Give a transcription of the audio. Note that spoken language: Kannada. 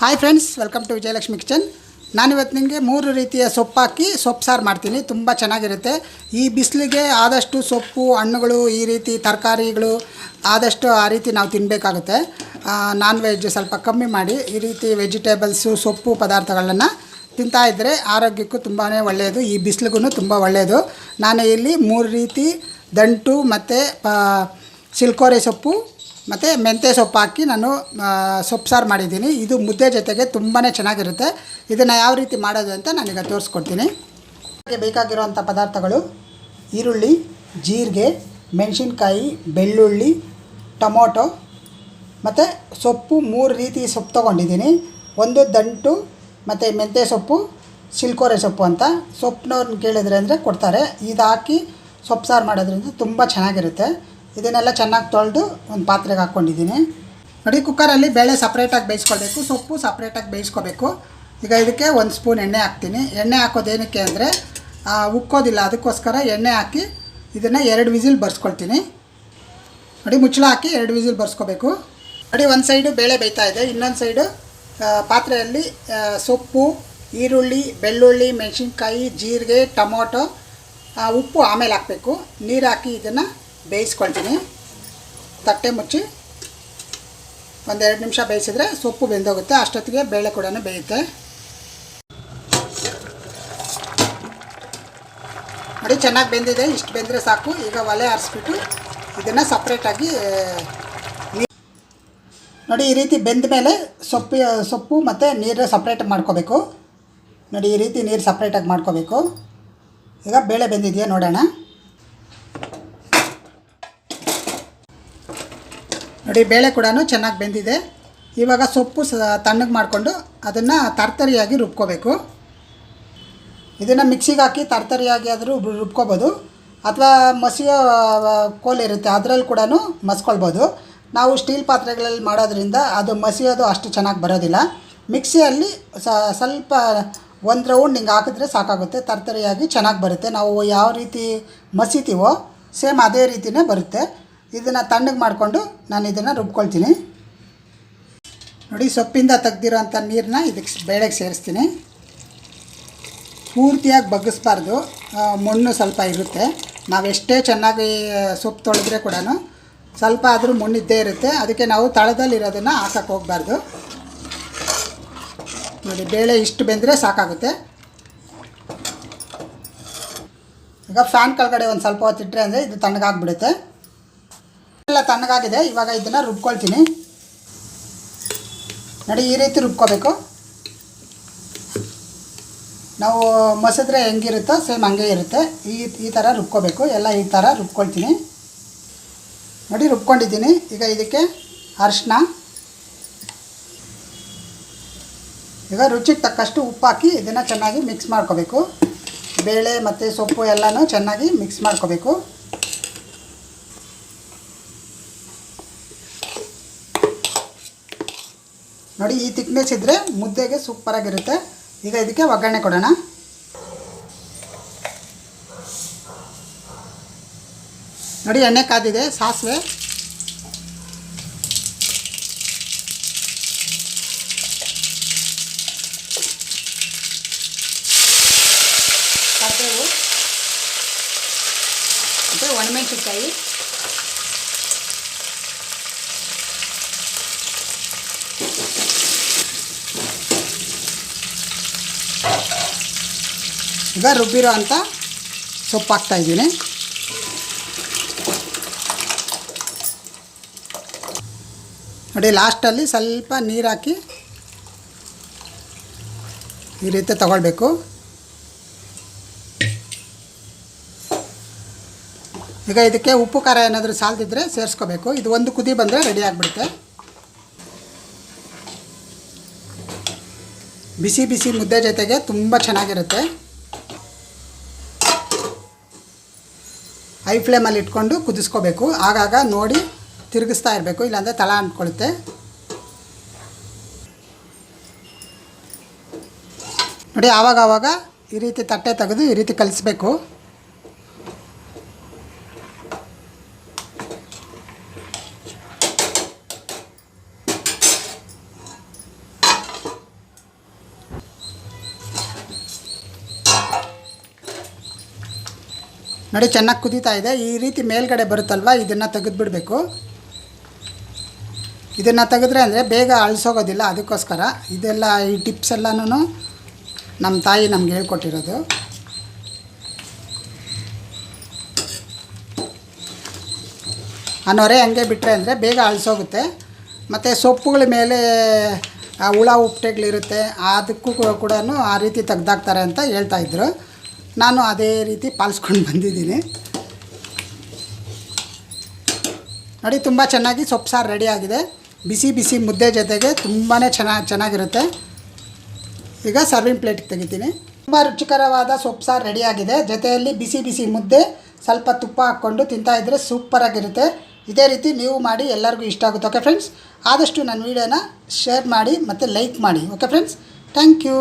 Hi friends welcome to Vijayalakshmi kitchen ನಾನಿವತ್ತು ನಿಮಗೆ ಮೂರು ರೀತಿಯ ಸೊಪ್ಪು ಹಾಕಿ ಸೊಪ್ಪು ಸಾರು ಮಾಡ್ತೀನಿ. ತುಂಬ ಚೆನ್ನಾಗಿರುತ್ತೆ. ಈ ಬಿಸಿಲಿಗೆ ಆದಷ್ಟು ಸೊಪ್ಪು, ಹಣ್ಣುಗಳು, ಈ ರೀತಿ ತರಕಾರಿಗಳು ಆದಷ್ಟು ಆ ರೀತಿ ನಾವು ತಿನ್ನಬೇಕಾಗುತ್ತೆ ನಾನ್ ವೆಜ್ ಸ್ವಲ್ಪ ಕಮ್ಮಿ ಮಾಡಿ, ಈ ರೀತಿ ವೆಜಿಟೇಬಲ್ಸು ಸೊಪ್ಪು ಪದಾರ್ಥಗಳನ್ನು ತಿಂತಾ ಇದ್ದರೆ ಆರೋಗ್ಯಕ್ಕೂ ತುಂಬಾ ಒಳ್ಳೆಯದು, ಈ ಬಿಸಿಲಿಗೂ ತುಂಬ ಒಳ್ಳೆಯದು. ನಾನು ಇಲ್ಲಿ ಮೂರು ರೀತಿ ದಂಟು ಮತ್ತು ಪ ಸಿಲ್ಕೋರೆ ಸೊಪ್ಪು ಮತ್ತು ಮೆಂತ್ಯ ಸೊಪ್ಪು ಹಾಕಿ ನಾನು ಸೊಪ್ಪು ಸಾರು ಮಾಡಿದ್ದೀನಿ. ಇದು ಮುದ್ದೆ ಜೊತೆಗೆ ತುಂಬಾ ಚೆನ್ನಾಗಿರುತ್ತೆ. ಇದನ್ನು ಯಾವ ರೀತಿ ಮಾಡೋದು ಅಂತ ನಾನೀಗ ತೋರಿಸ್ಕೊಡ್ತೀನಿ. ಅದಕ್ಕೆ ಬೇಕಾಗಿರುವಂಥ ಪದಾರ್ಥಗಳು ಈರುಳ್ಳಿ, ಜೀರಿಗೆ, ಮೆಣಸಿನ್ಕಾಯಿ, ಬೆಳ್ಳುಳ್ಳಿ, ಟೊಮೊಟೊ ಮತ್ತು ಸೊಪ್ಪು ಮೂರು ರೀತಿ ಸೊಪ್ಪು ತೊಗೊಂಡಿದ್ದೀನಿ. ಒಂದು ದಂಟು ಮತ್ತು ಮೆಂತ್ಯ ಸೊಪ್ಪು, ಸಿಲ್ಕೋರೆ ಸೊಪ್ಪು ಅಂತ. ಸೊಪ್ಪನವ್ರನ್ನ ಕೇಳಿದ್ರೆ ಅಂದರೆ ಕೊಡ್ತಾರೆ. ಇದು ಹಾಕಿ ಸೊಪ್ಪು ಸಾರು ಮಾಡೋದ್ರಿಂದ ತುಂಬ ಚೆನ್ನಾಗಿರುತ್ತೆ. ಇದನ್ನೆಲ್ಲ ಚೆನ್ನಾಗಿ ತೊಳೆದು ಒಂದು ಪಾತ್ರೆಗೆ ಹಾಕ್ಕೊಂಡಿದ್ದೀನಿ. ನೋಡಿ ಕುಕ್ಕರಲ್ಲಿ ಬೇಳೆ ಸಪ್ರೇಟಾಗಿ ಬೇಯಿಸ್ಕೊಳ್ಬೇಕು, ಸೊಪ್ಪು ಸಪ್ರೇಟಾಗಿ ಬೇಯಿಸ್ಕೋಬೇಕು ಈಗ ಇದಕ್ಕೆ ಒಂದು ಸ್ಪೂನ್ ಎಣ್ಣೆ ಹಾಕ್ತೀನಿ. ಎಣ್ಣೆ ಹಾಕೋದೇನಕ್ಕೆ ಅಂದರೆ ಉಕ್ಕೋದಿಲ್ಲ, ಅದಕ್ಕೋಸ್ಕರ ಎಣ್ಣೆ ಹಾಕಿ ಇದನ್ನು ಎರಡು ವಿಸಿಲ್ ಬರ್ಸ್ಕೊಳ್ತೀನಿ. ನೋಡಿ, ಮುಚ್ಚಳ ಹಾಕಿ ಎರಡು ವಿಸಿಲ್ ಬರ್ಸ್ಕೋಬೇಕು. ನೋಡಿ, ಒಂದು ಸೈಡು ಬೇಳೆ ಬೇಯ್ತಾ ಇದೆ, ಇನ್ನೊಂದು ಸೈಡು ಪಾತ್ರೆಯಲ್ಲಿ ಸೊಪ್ಪು, ಈರುಳ್ಳಿ, ಬೆಳ್ಳುಳ್ಳಿ, ಮೆಣಸಿನ್ಕಾಯಿ, ಜೀರಿಗೆ, ಟೊಮೊಟೊ ಉಪ್ಪು ಆಮೇಲೆ ಹಾಕಬೇಕು. ನೀರು ಹಾಕಿ ಇದನ್ನು ಬೇಯಿಸ್ಕೊಳ್ತೀನಿ. ತಟ್ಟೆ ಮುಚ್ಚಿ ಒಂದೆರಡು ನಿಮಿಷ ಬೇಯಿಸಿದ್ರೆ ಸೊಪ್ಪು ಬೆಂದೋಗುತ್ತೆ. ಅಷ್ಟೊತ್ತಿಗೆ ಬೇಳೆ ಕೂಡ ಬೇಯುತ್ತೆ. ನೋಡಿ, ಚೆನ್ನಾಗಿ ಬೆಂದಿದೆ. ಇಷ್ಟು ಬೆಂದರೆ ಸಾಕು. ಈಗ ಒಲೆ ಆರಿಸ್ಬಿಟ್ಟು ಇದನ್ನು ಸಪ್ರೇಟಾಗಿ ನೋಡಿ, ಈ ರೀತಿ ಬೆಂದ ಮೇಲೆ ಸೊಪ್ಪು ಸೊಪ್ಪು ಮತ್ತು ನೀರು ಸಪ್ರೇಟ್ ಮಾಡ್ಕೋಬೇಕು. ನೋಡಿ, ಈ ರೀತಿ ನೀರು ಸಪ್ರೇಟಾಗಿ ಮಾಡ್ಕೋಬೇಕು. ಈಗ ಬೇಳೆ ಬೆಂದಿದೆಯಾ ನೋಡೋಣ. ನೋಡಿ ಬೇಳೆ ಕೂಡ ಚೆನ್ನಾಗಿ ಬೆಂದಿದೆ. ಇವಾಗ ಸೊಪ್ಪು ಸ ತಣ್ಣಗೆ ಮಾಡಿಕೊಂಡು ಅದನ್ನು ತರ್ತರಿಯಾಗಿ ರುಬ್ಕೋಬೇಕು. ಇದನ್ನು ಮಿಕ್ಸಿಗೆ ಹಾಕಿ ತರ್ತರಿಯಾಗಿ ಆದರೂ ರುಬ್ಕೋಬೋದು. ಅಥವಾ ಮಸಿಯೋ ಕೋಲ್ ಇರುತ್ತೆ ಅದರಲ್ಲಿ ಕೂಡ ಮಸ್ಕೊಳ್ಬೋದು. ನಾವು ಸ್ಟೀಲ್ ಪಾತ್ರೆಗಳಲ್ಲಿ ಮಾಡೋದ್ರಿಂದ ಅದು ಮಸಿಯೋದು ಅಷ್ಟು ಚೆನ್ನಾಗಿ ಬರೋದಿಲ್ಲ. ಮಿಕ್ಸಿಯಲ್ಲಿ ಸ್ವಲ್ಪ ಒಂದು ರೌಂಡ್ ಹಿಂಗೆ ಹಾಕಿದ್ರೆ ಸಾಕಾಗುತ್ತೆ. ತರ್ತರಿಯಾಗಿ ಚೆನ್ನಾಗಿ ಬರುತ್ತೆ. ನಾವು ಯಾವ ರೀತಿ ಮಸಿತೀವೋ ಸೇಮ್ ಅದೇ ರೀತಿಯೇ ಬರುತ್ತೆ. ಇದನ್ನು ತಣ್ಣಗೆ ಮಾಡಿಕೊಂಡು ನಾನು ಇದನ್ನು ರುಬ್ಕೊಳ್ತೀನಿ. ನೋಡಿ, ಸೊಪ್ಪಿಂದ ತೆಗ್ದಿರೋಂಥ ನೀರನ್ನ ಇದಕ್ಕೆ ಬೇಳೆಗೆ ಸೇರಿಸ್ತೀನಿ. ಪೂರ್ತಿಯಾಗಿ ಬಗ್ಗಿಸ್ಬಾರ್ದು. ಮಣ್ಣು ಸ್ವಲ್ಪ ಇರುತ್ತೆ. ನಾವೆಷ್ಟೇ ಚೆನ್ನಾಗಿ ಸೊಪ್ಪು ತೊಳೆದ್ರೆ ಕೂಡ ಸ್ವಲ್ಪ ಆದರೂ ಮಣ್ಣಿದ್ದೇ ಇರುತ್ತೆ. ಅದಕ್ಕೆ ನಾವು ತಳದಲ್ಲಿರೋದನ್ನು ಹಾಕಕ್ಕೆ ಹೋಗಬಾರ್ದು. ನೋಡಿ, ಬೇಳೆ ಇಷ್ಟು ಬೆಂದರೆ ಸಾಕಾಗುತ್ತೆ. ಈಗ ಫ್ಯಾನ್ ಕೆಳಗಡೆ ಒಂದು ಸ್ವಲ್ಪ ಹೊತ್ತು ಇಟ್ಟರೆ ಅಂದರೆ ಇದು ತಣ್ಣಗಾಗ್ಬಿಡುತ್ತೆ. ಎಲ್ಲ ತಣ್ಣಗಾಗಿದೆ, ಇವಾಗ ಇದನ್ನು ರುಬ್ಕೊಳ್ತೀನಿ. ನೋಡಿ, ಈ ರೀತಿ ರುಬ್ಕೋಬೇಕು. ನಾವು ಮಸಿದ್ರೆ ಹೆಂಗಿರುತ್ತೋ ಸೇಮ್ ಹಂಗೆ ಇರುತ್ತೆ. ಈ ಈ ಥರ ರುಬ್ಕೋಬೇಕು, ಎಲ್ಲ ಈ ಥರ ರುಬ್ಕೊಳ್ತೀನಿ. ನೋಡಿ, ರುಬ್ಕೊಂಡಿದ್ದೀನಿ. ಈಗ ಇದಕ್ಕೆ ಅರಿಶಿನ ಈಗ ರುಚಿಗೆ ತಕ್ಕಷ್ಟು ಉಪ್ಪು ಹಾಕಿ ಇದನ್ನು ಚೆನ್ನಾಗಿ ಮಿಕ್ಸ್ ಮಾಡ್ಕೋಬೇಕು. ಬೇಳೆ ಮತ್ತು ಸೊಪ್ಪು ಎಲ್ಲನೂ ಚೆನ್ನಾಗಿ ಮಿಕ್ಸ್ ಮಾಡ್ಕೋಬೇಕು. ನೋಡಿ, ಈ ತಿಕ್ನೆಸ್ ಇದ್ದರೆ ಮುದ್ದೆಗೆ ಸೂಪರಾಗಿರುತ್ತೆ ಈಗ ಇದಕ್ಕೆ ಒಗ್ಗರಣೆ ಕೊಡೋಣ. ನೋಡಿ, ಎಣ್ಣೆ ಕಾದಿದೆ, ಸಾಸಿವೆ. ಕರ್ಬೇವು. ಮತ್ತು ಒಣಮೆಣಸಿನ್ಕಾಯಿ. ಈಗ ರುಬ್ಬಿರೋ ಅಂಥ ಸೊಪ್ಪು ಹಾಕ್ತಾ ಇದ್ದೀನಿ. ನೋಡಿ, ಲಾಸ್ಟಲ್ಲಿ ಸ್ವಲ್ಪ ನೀರು ಹಾಕಿ ಈ ರೀತಿ ತಗೊಳ್ಬೇಕು. ಈಗ ಇದಕ್ಕೆ ಉಪ್ಪು, ಖಾರ ಏನಾದರೂ ಸಾಲದಿದ್ದರೆ ಸೇರಿಸ್ಕೋಬೇಕು. ಇದು ಒಂದು ಕುದಿ ಬಂದರೆ ರೆಡಿ ಆಗಿಬಿಡುತ್ತೆ. ಬಿಸಿ ಬಿಸಿ ಮುದ್ದೆ ಜೊತೆಗೆ ತುಂಬ ಚೆನ್ನಾಗಿರುತ್ತೆ. ಹೈ ಫ್ಲೇಮಲ್ಲಿ ಇಟ್ಕೊಂಡು ಕುದಿಸ್ಕೋಬೇಕು. ಆಗಾಗ ನೋಡಿ ತಿರುಗಿಸ್ತಾ ಇರಬೇಕು. ಇಲ್ಲಾಂದರೆ ತಳ ಅಂಟ್ಕೊಳ್ಳುತ್ತೆ. ನೋಡಿ ಆವಾಗ ಈ ರೀತಿ ತಟ್ಟೆ ತೆಗೆದು ಈ ರೀತಿ ಕಲಿಸ್ಬೇಕು. ನೋಡಿ, ಚೆನ್ನಾಗಿ ಕುದೀತಾ ಇದೆ. ಈ ರೀತಿ ಮೇಲ್ಗಡೆ ಬರುತ್ತಲ್ವ? ಇದನ್ನು ತೆಗೆದುಬಿಡಬೇಕು. ಇದನ್ನು ತೆಗೆದ್ರೆ ಅಂದರೆ ಬೇಗ ಅಳಿಸೋಗೋದಿಲ್ಲ. ಅದಕ್ಕೋಸ್ಕರ ಇದೆಲ್ಲ, ಈ ಟಿಪ್ಸ್ ಎಲ್ಲನೂ ನಮ್ಮ ತಾಯಿ ನಮ್ಗೆ ಹೇಳ್ಕೊಟ್ಟಿರೋದು. ಆ ನೊರೆ ಹಂಗೆ ಬಿಟ್ಟರೆ ಅಂದರೆ ಬೇಗ ಅಳಿಸೋಗುತ್ತೆ. ಮತ್ತು ಸೊಪ್ಪುಗಳ ಮೇಲೆ ಹುಳ ಉಪ್ಪಟೆಗಳಿರುತ್ತೆ ಅದಕ್ಕೂ ಕೂಡ ಆ ರೀತಿ ತೆಗ್ದಾಕ್ತಾರೆ ಅಂತ ಹೇಳ್ತಾ ಇದ್ರು. ನಾನು ಅದೇ ರೀತಿ ಪಾಲಿಸ್ಕೊಂಡು ಬಂದಿದ್ದೀನಿ. ನೋಡಿ, ತುಂಬ ಚೆನ್ನಾಗಿ ಸೊಪ್ಪು ಸಾರು ರೆಡಿ ಆಗಿದೆ. ಬಿಸಿ ಬಿಸಿ ಮುದ್ದೆ ಜೊತೆಗೆ ತುಂಬಾ ಚೆನ್ನಾಗಿ ಚೆನ್ನಾಗಿರುತ್ತೆ. ಈಗ ಸರ್ವಿಂಗ್ ಪ್ಲೇಟಿಗೆ ತೆಗಿತೀನಿ. ತುಂಬ ರುಚಿಕರವಾದ ಸೊಪ್ಪು ಸಾರು ರೆಡಿಯಾಗಿದೆ ಜೊತೆಯಲ್ಲಿ ಬಿಸಿ ಬಿಸಿ ಮುದ್ದೆ, ಸ್ವಲ್ಪ ತುಪ್ಪ ಹಾಕ್ಕೊಂಡು ತಿಂತಾ ಇದ್ದರೆ ಸೂಪರಾಗಿರುತ್ತೆ ಇದೇ ರೀತಿ ನೀವು ಮಾಡಿ ಎಲ್ಲರಿಗೂ ಇಷ್ಟ ಆಗುತ್ತೆ ಓಕೆ ಫ್ರೆಂಡ್ಸ್ ಆದಷ್ಟು ನನ್ನ ವೀಡಿಯೋನ ಶೇರ್ ಮಾಡಿ ಮತ್ತು ಲೈಕ್ ಮಾಡಿ ಓಕೆ ಫ್ರೆಂಡ್ಸ್ ಥ್ಯಾಂಕ್ ಯು